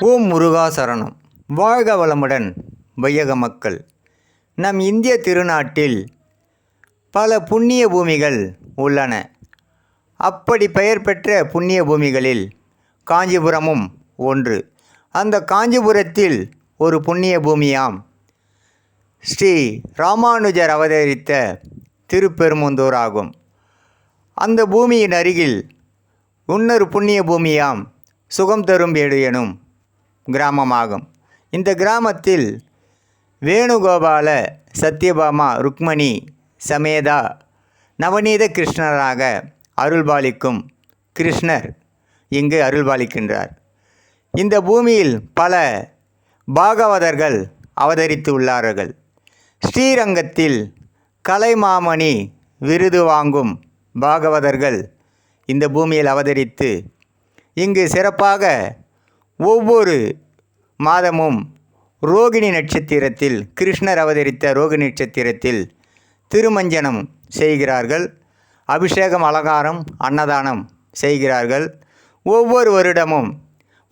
ஓம் முருகா சரணம். வாழ்க வளமுடன் வையக மக்கள். நம் இந்திய திருநாட்டில் பல புண்ணிய பூமிகள் உள்ளன. அப்படி பெயர் பெற்ற புண்ணிய பூமிகளில் காஞ்சிபுரமும் ஒன்று. அந்த காஞ்சிபுரத்தில் ஒரு புண்ணிய பூமியாம். ஸ்ரீ ராமானுஜர் அவதரித்த திருப்பெருமுந்தூர் ஆகும் அந்த பூமியின் அருகில் இன்னொரு புண்ணிய பூமியாம் சுகம் தரும் வீடு எனும் கிராமமாகும். இந்த கிராமத்தில் வேணுகோபால சத்யபாமா ருக்மணி சமேதா நவநீத கிருஷ்ணராக அருள்பாலிக்கும் கிருஷ்ணர் இங்கு அருள்பாலிக்கின்றார். இந்த பூமியில் பல பாகவதர்கள் அவதரித்து உள்ளார்கள். ஸ்ரீரங்கத்தில் கலைமாமணி விருது வாங்கும் பாகவதர்கள் இந்த பூமியில் அவதரித்து இங்கு சிறப்பாக ஒவ்வொரு மாதமும் ரோகிணி நட்சத்திரத்தில் கிருஷ்ணர் அவதரித்த ரோகிணி நட்சத்திரத்தில் திருமஞ்சனம் செய்கிறார்கள். அபிஷேகம் அலங்காரம் அன்னதானம் செய்கிறார்கள். ஒவ்வொரு வருடமும்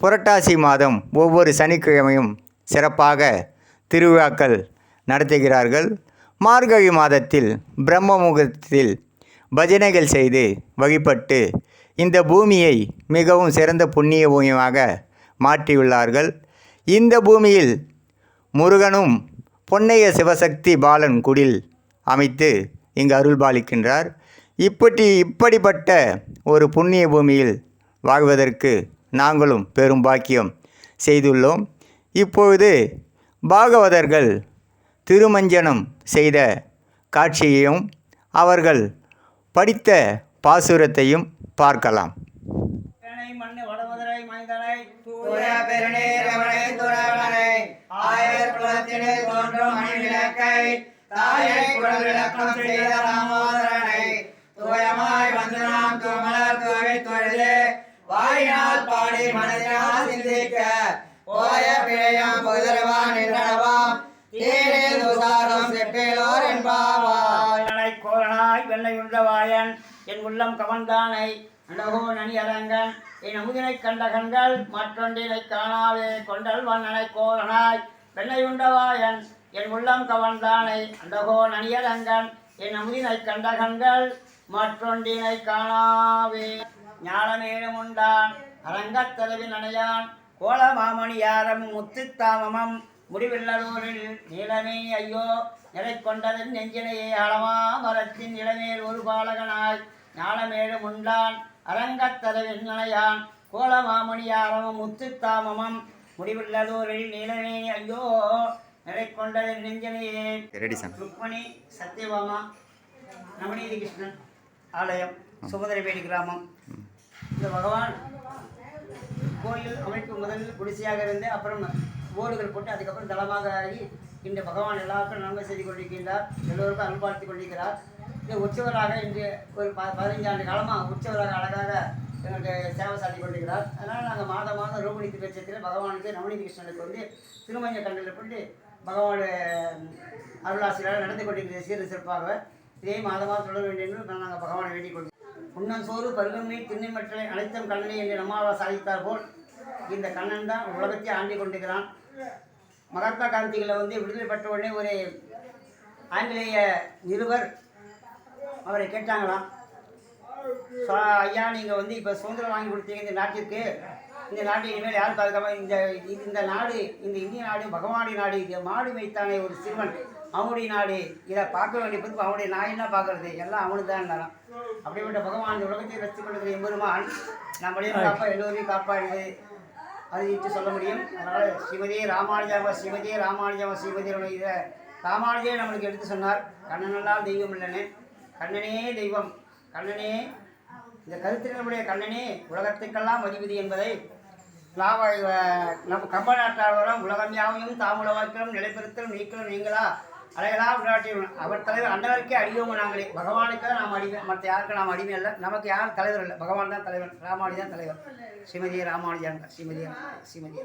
புரட்டாசி மாதம் ஒவ்வொரு சனிக்கிழமையும் சிறப்பாக திருவிழாக்கள் நடத்துகிறார்கள். மார்கழி மாதத்தில் பிரம்ம முகூர்த்தத்தில் பஜனைகள் செய்து வழிபட்டு இந்த பூமியை மிகவும் சிறந்த புண்ணிய பூமியாக மாற்றியுள்ளார்கள். இந்த பூமியில் முருகனும் பொன்னைய சிவசக்தி பாலன் குடில் அமைத்து இங்கு அருள்பாலிக்கின்றார். இப்படி இப்படிப்பட்ட ஒரு புண்ணிய பூமியில் வாழ்வதற்கு நாங்களும் பெரும் பாக்கியம் செய்துள்ளோம். இப்பொழுது பாகவதர்கள் திருமஞ்சனம் செய்த காட்சியையும் அவர்கள் படித்த பாசுரத்தையும் பார்க்கலாம். தூய குடல் விளக்கம் செய்த ராமோதரனை. தூயமாய் வந்து நாம் தூமலர் தூவி தொழுது வாயினால் பாடி மனதினால் சிந்திக்க. போய பிழையாம் புதருவான் என்றனவாம். தீரே துசாரம் செப்பேலோர் என்பாவாய். கோலனாய் வெண்ணை உண்டவாயன் என் உள்ளம் கவன்தானை அழகோ நனி அரங்கன் என் அமுதினை கண்ட கண்கள் மற்றொன்றினை காணாதே கொண்டல் வண்ணனை கோலனாய் பெண்ணை உண்டவாயன் என் உள்ளம் கவன்தானை அண்டகோ நனியரங்கன் என் அமுதினை கண்ட கண்கள் மற்றொன்றினை காணாவே ஞானமேலும் உண்டான் அரங்கத்தலைவி நனையான் கோலமாமணியாரம் முத்துத்தாமமம் முடிவில்லலூரில் நீளமே ஐயோ நிலை கொண்டதன் நெஞ்சினையே அளமா மரத்தின் இளமேல் ஒரு பாலகனாய். ஞானமேழும் உண்டான் அரங்கத்தலைவின் நனையான் கோலமாமணியாரமும் முத்துத்தாமமம் முடிவில்லதோரில் நீளமே ஐயோ நிலை கொண்டதன் நெஞ்சினையே. ருக்மணி சத்யபாமா நவநீதி கிருஷ்ணன் ஆலயம் சுமதிரவேணி கிராமம். இந்த பகவான் கோயில் அமைப்பு முதலில் குடிசையாக இருந்து அப்புறம் ஓடுகள் போட்டு அதுக்கப்புறம் தளமாக ஆகி இந்த பகவான் எல்லாருக்கும் நன்மை செய்து கொண்டிருக்கின்றார். எல்லோருக்கும் அனுபாலித்துக் கொண்டிருக்கிறார். இந்த உற்சவராக இன்று ஒரு ப பதினைஞ்சு ஆண்டு காலமாக உற்சவராக அழகாக எங்களுக்கு சேவை சாட்டி கொண்டிருக்கிறார். அதனால் நாங்கள் மாதம் மாதம் ரோகிணி திருச்சத்தில் பகவானுக்கு நவநீதி கிருஷ்ணனுக்கு வந்து திருமஞ்ச கண்டில் கொண்டு பகவான் அருளாசிரியராக நடந்து கொண்டிருக்கிற சீர சிறப்பாக இதே மாதமாக தொடர வேண்டும் என்று நாங்கள் பகவானை வேண்டிக் கொள்கிறோம் புன்னஞ்சோறு பருகமே திண்ணிமற்றலை அனைத்தும் கண்ணனை என்று நம்மால் சாதித்தார் போல் இந்த கண்ணன் தான் உலகத்தை ஆண்டி கொண்டிருக்கிறான். மகாத்மா காந்திகளை வந்து விடுதலை பெற்ற உடனே ஒரு ஆங்கிலேய நிருபர் அவரை கேட்டாங்களாம் ஐயா நீங்கள் வந்து இப்போ சுதந்திரம் வாங்கி கொடுத்தீங்க இந்த நாட்டிற்கு. இந்த நாட்டை இனிமேல் யார் பாதுகாப்பாக இந்த இந்த நாடு இந்த இந்திய நாடு பகவானி நாடு இது மாடு வைத்தானே ஒரு சிறுவன். அவனுடைய நாடு இதை பார்க்க வேண்டிய பொறுப்பு அவனுடைய என்ன பார்க்கறது? எல்லாம் அவனுக்கு தான் இருந்தாலும் அப்படிப்பட்ட பகவான் இந்த உலகத்தை ரசித்து கொண்டிருக்கிற எம்பெருமான் நம்மளையும் காப்பா எல்லோரையும் காப்பாடுவது அது சொல்ல முடியும். அதனால் ஸ்ரீமதியே ராமானுஜாவ ஸ்ரீமதியே ராமானுஜாவ ஸ்ரீமதியோட இதை ராமானுஜே நம்மளுக்கு எடுத்து சொன்னார். கண்ணனெல்லாம் தெய்வம் இல்லைன்னு. கண்ணனே தெய்வம். கண்ணனே இந்த கருத்தில் நம்முடைய கண்ணனே உலகத்துக்கெல்லாம் அதிபதி என்பதை நம் கம்ப நாட்டாளரும் உலகம் யாவையும் தாமுலவாக்கிலும் நிலைப்பெறுத்தலும் நீக்கலும் நீங்களா? அலைகளா விளையாட்டியும் அவர் தலைவர் அண்டவருக்கே அடியோம் நாங்களே. பகவானுக்கு தான் நாம் அடிமை. மற்ற யாருக்கும் நாம் அடிமை இல்லை நமக்கு யாரும் தலைவர் இல்லை பகவான் தான் தலைவர். ராமானுஜன் தலைவர். ஸ்ரீமதி ராமானுஜன். ஸ்ரீமதி ஸ்ரீமதி